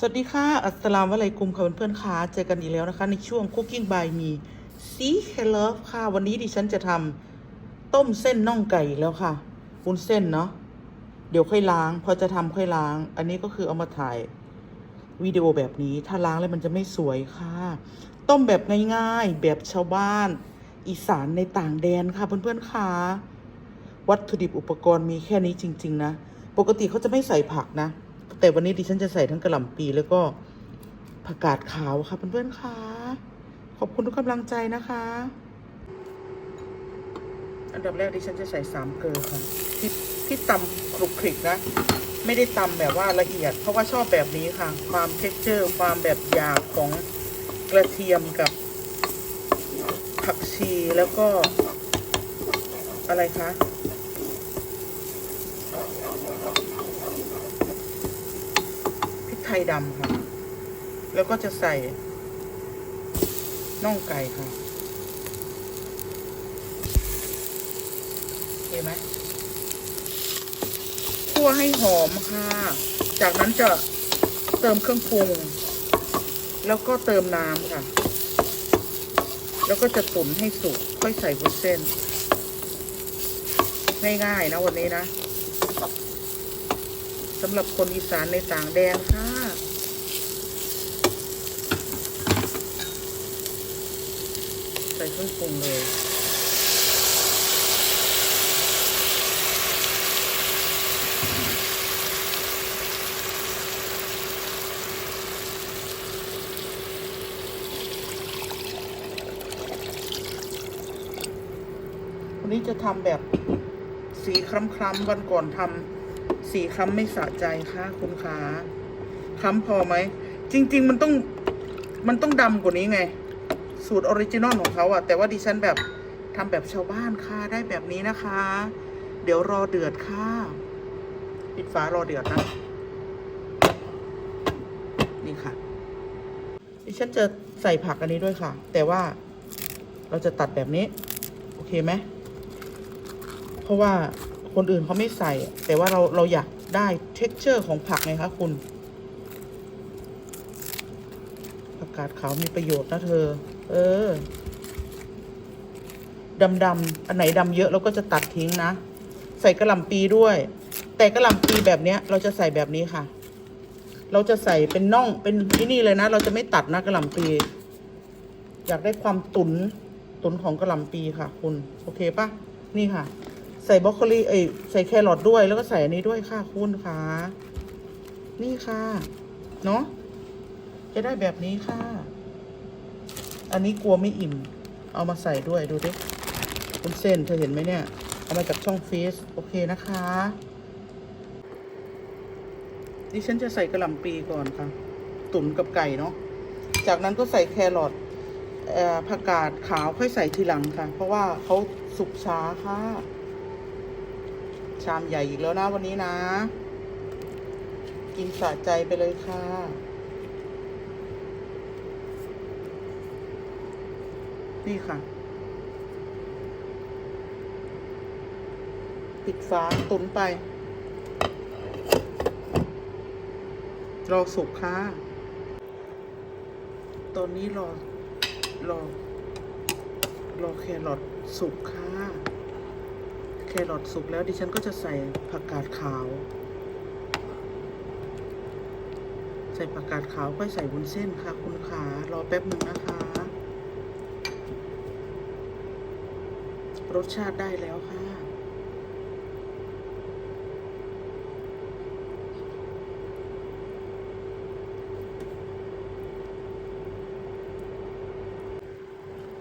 สวัสดีค่ะ อัสสลามวะอะลัยกุมค่ะเพื่อนๆค่ะเจอกันอีกแล้วนะคะ ในช่วง Cooking by me See Hello ค่ะ วันนี้ดิฉันจะทำต้มเส้นน่องไก่แล้วค่ะวุ้นเส้นเนาะเดี๋ยวค่อยล้าง พอจะทำค่อยล้าง อันนี้ก็คือเอามาถ่ายวิดีโอแบบนี้ ถ้าล้างแล้วมันจะไม่สวยค่ะ ต้มแบบง่ายๆ แบบชาวบ้าน อีสานในต่างแดนค่ะเพื่อนๆค่ะ วัตถุดิบอุปกรณ์มีแค่นี้จริง ๆ นะ ปกติเขาจะไม่ใส่ผักนะ แต่วันนี้ดิฉันจะใส่ทั้งกระหล่ำปีแล้วก็ผักกาดขาวค่ะเพื่อนๆค่ะ ขอบคุณทุกกำลังใจนะคะ อันดับแรกดิฉันจะใส่สามเกลือค่ะที่ที่ตำคลุกคลิกนะ ไม่ได้ตำแบบว่าละเอียด เพราะว่าชอบแบบนี้ค่ะ ความเท็กเจอร์ ความแบบหยาบของกระเทียมกับผักชีแล้วก็อะไรคะ พริก ไทยดำค่ะ แล้วก็จะใส่น่องไก่ค่ะโอเคไหมคั่วให้หอมค่ะ จากนั้นจะเติมเครื่องปรุง แล้วก็เติมน้ำค่ะ แล้วก็จะตุ๋นให้สุก ค่อยใส่วุ้นเส้น ง่ายๆนะวันนี้นะสำหรับคนอีสานในต่างแดนค่ะ ใส่ เครื่องปรุงเลยวันนี้จะทำแบบสีคล้ำๆวันก่อนทำสีคล้ำไม่สะใจค่ะคุณขาคล้ำพอไหม จริง ๆ มันต้องมันต้องดำกว่านี้ไง สูตรออริจินอลของเขาอะแต่ว่าดิฉันแบบทำแบบชาวบ้านค่ะได้แบบนี้นะคะ เดี๋ยวรอเดือดค่ะปิดฝารอเดือดนะนี่ค่ะ ดิฉันจะใส่ผักอันนี้ด้วยค่ะ แต่ว่าเราจะตัดแบบนี้ โอเคไหมเพราะว่าคนอื่นเขาไม่ใส่ แต่ว่าเราเราอยากได้ t e x t อร์ของผักไงคะคุณผักกาดขาวมีประโยชน์นะเธอ เออดำดำอันไหนดำเยอะเราก็จะตัดทิ้งนะ ใส่กระหล่ำปีด้วย แต่กระหล่ำปีแบบเนี้ย เราจะใส่แบบนี้ค่ะ เราจะใส่เป็นน่องเป็นที่นี่เลยนะ เราจะไม่ตัดนะกระหล่ำปี อยากได้ความตุนตุนของกระหล่ำปีค่ะ คุณ โอเคปะนี่ค่ะ ใส่บรอกโคลีเอ้ยใส่แครอทด้วย แล้วก็ใส่อันนี้ด้วยค่ะคุณค่ะนี่ค่ะ เนาะจะได้แบบนี้ค่ะ อันนี้กลัวไม่อิ่ม เอามาใส่ด้วยดูดิคุณเส้นเธอเห็นไหมเนี่ย เอามาจากช่องฟีสโอเคนะคะดิฉันจะใส่กระหล่ำปีก่อนค่ะ ตุ๋นกับไก่เนาะ จากนั้นก็ใส่แครอทผักกาดขาวค่อยใส่ทีหลังค่ะ เพราะว่าเขาสุกช้าค่ะ ชามใหญ่อีกแล้วนะวันนี้นะ กินสะใจไปเลยค่ะ นี่ค่ะ ปิดฝาตุนไป รอสุกค่ะ ตอนนี้รอ รอ รอแครอทสุกค่ะ แครอทสุกแล้วดิฉันก็จะใส่ผักกาดขาว ใส่ผักกาดขาวค่อยใส่วุ้นเส้นค่ะ คุณขารอแป๊บหนึ่งนะคะ รสชาติได้แล้วค่ะ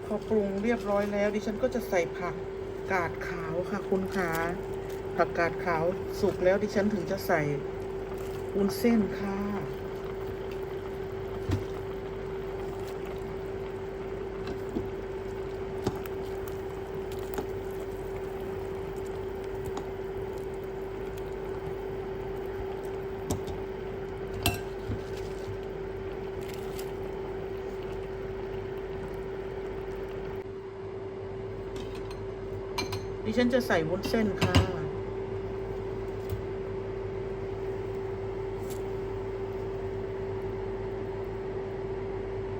พอปรุงเรียบร้อยแล้ว ดิฉันก็จะใส่ผักกาดขาวค่ะ คุณขาผักกาดขาวสุกแล้วดิฉันถึงจะใส่วุ้นเส้นค่ะ ดิฉันจะใส่วุ้นเส้นค่ะ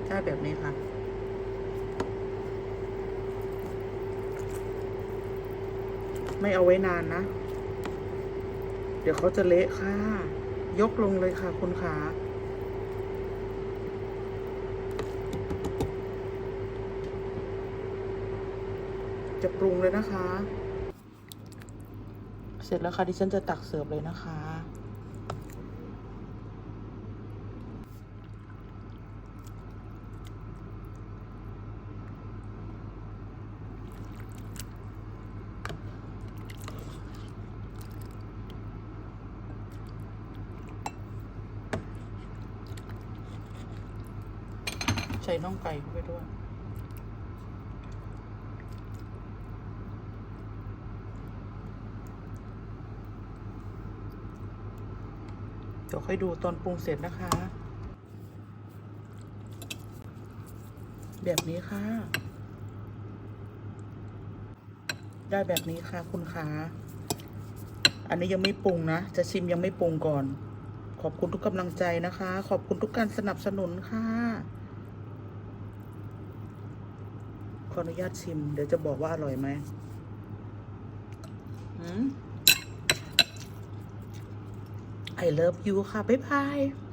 ได้แบบนี้ค่ะ ไม่เอาไว้นานนะ เดี๋ยวเขาจะเละค่ะ ยกลงเลยค่ะคุณขา จะปรุงเลยนะคะ เสร็จแล้วค่ะดิฉันจะตักเสิร์ฟเลยนะคะ ใส่น่องไก่เข้าไปด้วย เดี๋ยวค่อยดูตอนปรุงเสร็จนะคะ แบบนี้ค่ะ ได้แบบนี้ค่ะคุณคะอันนี้ยังไม่ปรุงนะ จะชิมยังไม่ปรุงก่อน ขอบคุณทุกกำลังใจนะคะ ขอบคุณทุกการสนับสนุนค่ะ ขออนุญาตชิม เดี๋ยวจะบอกว่าอร่อยไหมอืม I love you ค่ะ บ๊ายบาย